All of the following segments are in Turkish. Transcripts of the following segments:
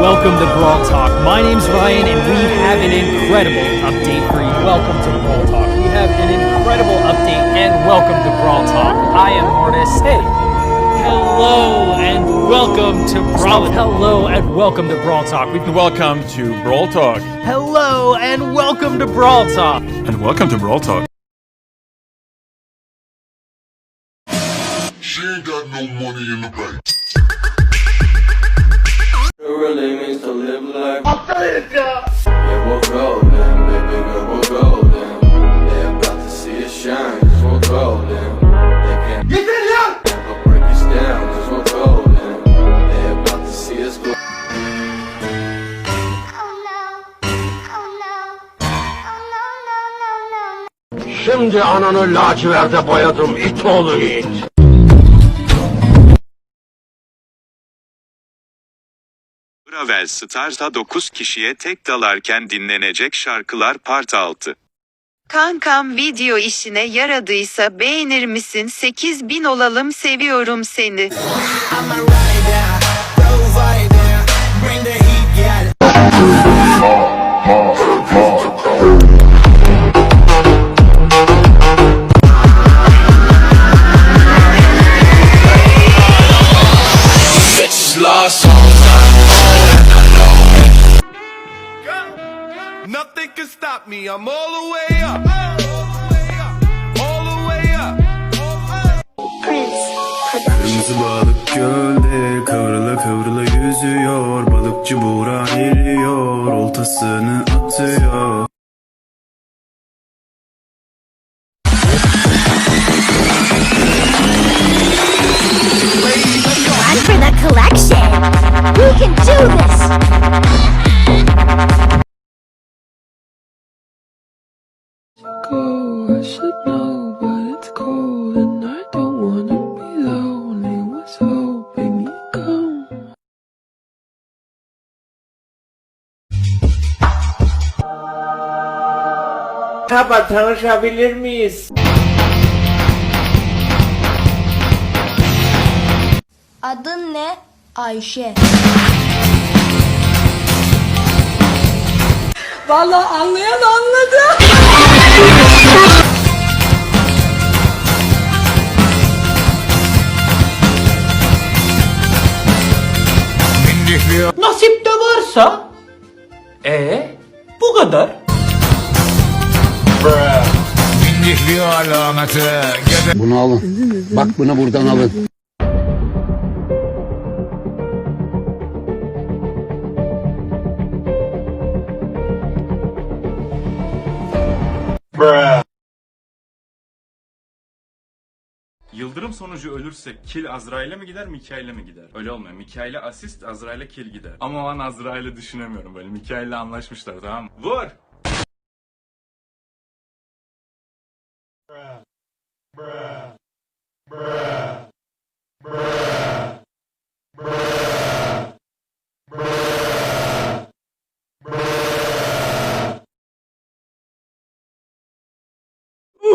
welcome to Brawl Talk. My name's Ryan, and we have an incredible update for you. Welcome to Brawl Talk. We have an incredible update, and welcome to Brawl Talk. I am Mortis. Hey, hello, and welcome to Brawl. Hello, and welcome to Brawl Talk. We've Welcome to Brawl Talk. hello, and welcome to Brawl Talk. And welcome to Brawl Talk. She ain't got no money in the bank. Yeah, we'll golden, baby girl, we'll golden. They're about to see us shine, cause we're golden. They can't never break us down, cause we're golden. They're about to see us go. Oh no. Oh no. Oh no, no, no, no, no. Şimdi ananı laciverde boyadım it oğlu it. Bravel Stars'a 9 kişiye tek dalarken dinlenecek şarkılar Part 6. Kankam video işine yaradıysa beğenir misin? 8000 olalım seviyorum seni. Stop me. I'm all the way up. All the way up. Kırmızı balık gölde kıvrıla kıvrıla yüzüyor Balıkçı Buğra eriyor oltasını atıyor Merhaba tanışabilir miyiz? Adın ne? Ayşe. Vallahi anlayan anladı. Nasip de varsa, e bu kadar. Bunu alın. Bak bunu buradan alın. Yıldırım sonucu ölürse kill Azrail'e mi gider Mikail'e mi gider? Öyle olmuyor. Mikail'e asist Azrail'e kill gider. Ama ben Azrail'i düşünemiyorum böyle. Mikail'le anlaşmışlar tamam mı? Vur!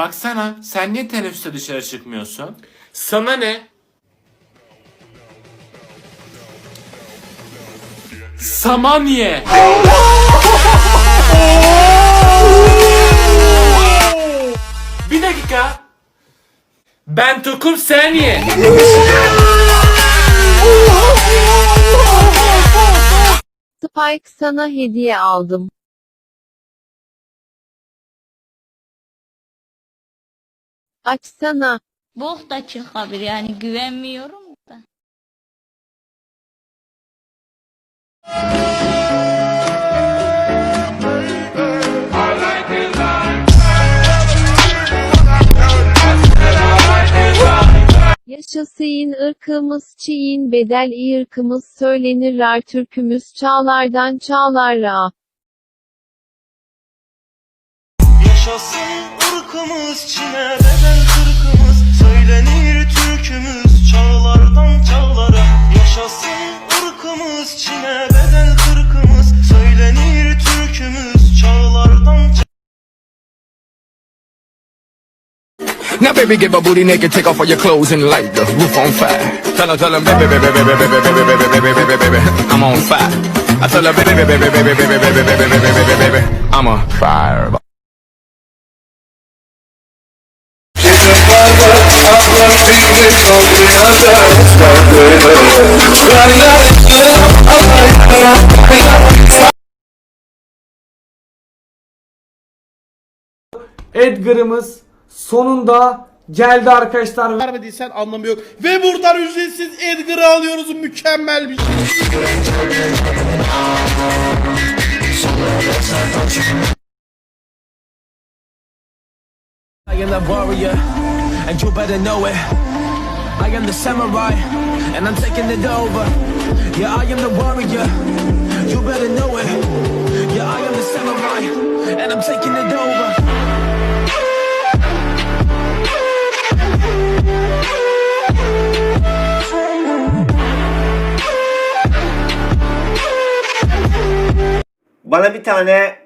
Baksana sen niye teneffüste dışarı çıkmıyorsun? Sana ne? Samanye. Bir dakika. Ben tokum sen ye. Spike sana hediye aldım. Açsana. Bok da çıkabilir yani güvenmiyorum da. Yaşasın ırkımız çiğin bedel ırkımız söylenirler türkümüz çağlardan çağlara. Yaşasın ırkımız Çin'e bedel kırkımız Söylenir türkümüz çağlardan çağlara Yaşasın ırkımız Çin'e bedel kırkımız Söylenir türkümüz çağlardan Now baby get my booty naked, take off all your clothes and light the roof on fire. Tell her, tell her, baby, baby, baby, baby, baby, baby, baby, baby, baby, baby, I'm on fire. I tell her, baby, baby, baby, baby, baby, baby, baby, baby, baby, baby, I'm a fire. Edgar'ımız sonunda geldi arkadaşlar. Vermediysen anlamı yok. Ve buradan ücretsiz Edgar'ı alıyoruz. Mükemmel bir şey. I am warrior, and you better know it. I am the samurai, and I'm taking it over. Yeah, I am the warrior, you better know it. Yeah, I am the samurai, and I'm taking it over. Bana bir tane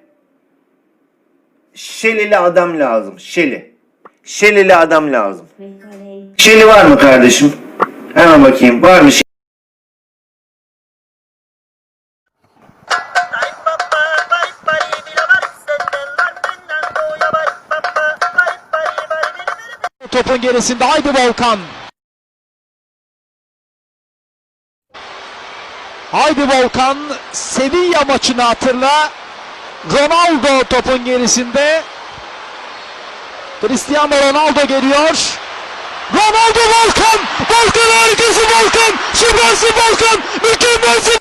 Şelili adam lazım. Şeli. Şelili adam lazım. Şeli var mı kardeşim? Hemen bakayım. Var mı? Topun gerisinde haydi Volkan. Haydi Volkan Sevilla maçını hatırla. Ronaldo topun gerisinde. Cristiano Ronaldo geliyor. Ronaldo Volkan! Volkan harikası Volkan! Süpersin Volkan! Mükemmelsin!